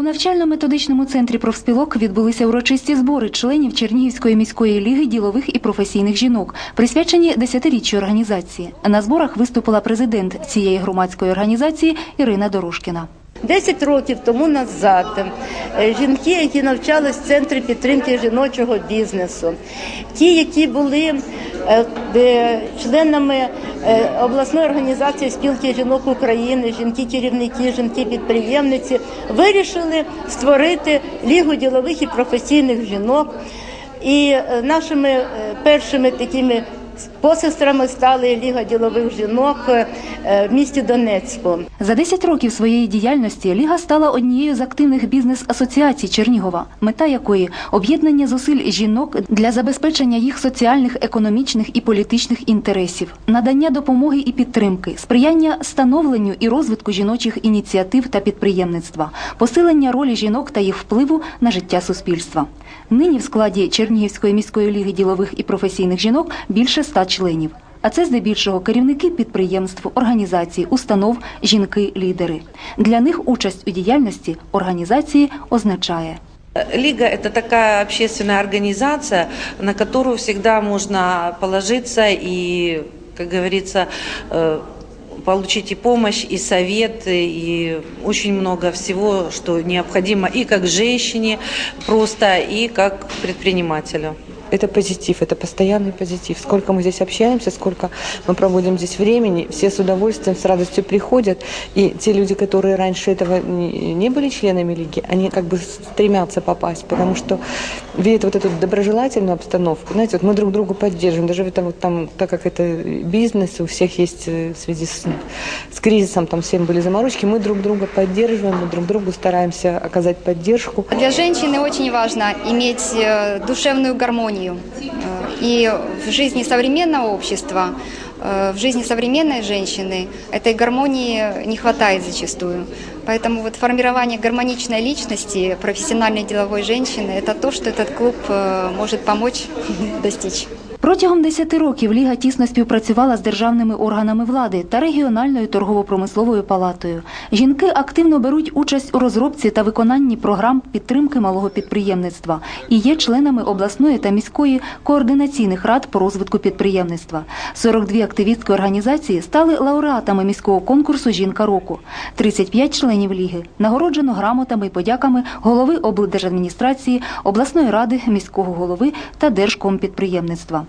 У навчально-методичному центрі профспілок відбулися урочисті збори членів Чернігівської міської ліги ділових і професійних жінок, присвячені десятиріччю організації. На зборах виступила президент цієї громадської організації Ірина Дорошкіна. 10 років тому назад е, жінки, які навчались в центрі підтримки жіночого бізнесу, ті, які були е, членами е, обласної організації спілки жінок України, жінки-керівники, жінки-підприємниці, вирішили створити лігу ділових і професійних жінок. І нашими першими такими посестрами стали Ліга ділових жінок е, в місті Донецьку. За 10 років своєї діяльності Ліга стала однією з активних бізнес-асоціацій Чернігова, мета якої об'єднання зусиль жінок для забезпечення їх соціальних, економічних і політичних інтересів, надання допомоги і підтримки, сприяння становленню і розвитку жіночих ініціатив та підприємництва, посилення ролі жінок та їх впливу на життя суспільства. Нині в складі Чернігівської міської ліги ділових і професійних жінок більше ста членів. А це здебільшого керівники підприємств, організацій, установ, жінки-лідери. Для них участь у діяльності організації означає Лига – это такая общественная организация, на которую всегда можно положиться и, как говорится, получить и помощь, и совет, и очень много всего, что необходимо и как женщине просто, и как предпринимателю. Это позитив, это постоянный позитив. Сколько мы здесь общаемся, сколько мы проводим здесь времени, все с удовольствием, с радостью приходят. И те люди, которые раньше этого не были членами лиги, они как бы стремятся попасть, потому что видят вот эту доброжелательную обстановку. Знаете, вот мы друг друга поддерживаем, даже это вот там, так как это бизнес, у всех есть э, в связи с, с кризисом, там всем были заморочки, мы друг друга поддерживаем, мы друг другу стараемся оказать поддержку. Для женщины очень важно иметь э, душевную гармонию. Э, И в жизни современного общества, э, в жизни современной женщины этой гармонии не хватает зачастую. Поэтому вот формирование гармоничной личности, профессиональной деловой женщины, это то, что этот клуб э, может помочь достичь. Протягом 10 років Ліга тісно співпрацювала з державними органами влади та регіональною торгово-промисловою палатою. Жінки активно беруть участь у розробці та виконанні програм підтримки малого підприємництва і є членами обласної та міської координаційних рад по розвитку підприємництва. 42 активістки організації стали лауреатами міського конкурсу Жінка року. 35 членів ліги нагороджено грамотами і подяками голови облдержадміністрації, обласної ради, міського голови та держкомпідприємництва.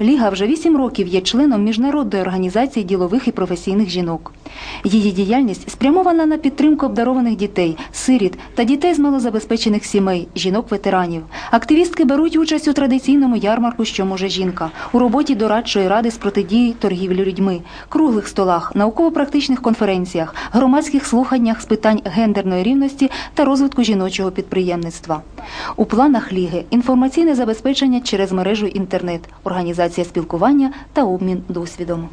Ліга вже 8 років є членом міжнародної організації ділових і професійних жінок. Її діяльність спрямована на підтримку обдарованих дітей, сиріт та дітей з малозабезпечених сімей, жінок-ветеранів. Активістки беруть участь у традиційному ярмарку Що може жінка у роботі дорадчої ради з протидії торгівлі людьми, круглих столах, науково-практичних конференціях, громадських слуханнях з питань гендерної рівності та розвитку жіночого підприємництва. У планах ліги інформаційне забезпечення через мережу інтернет, організація спілкування та обмін досвідом.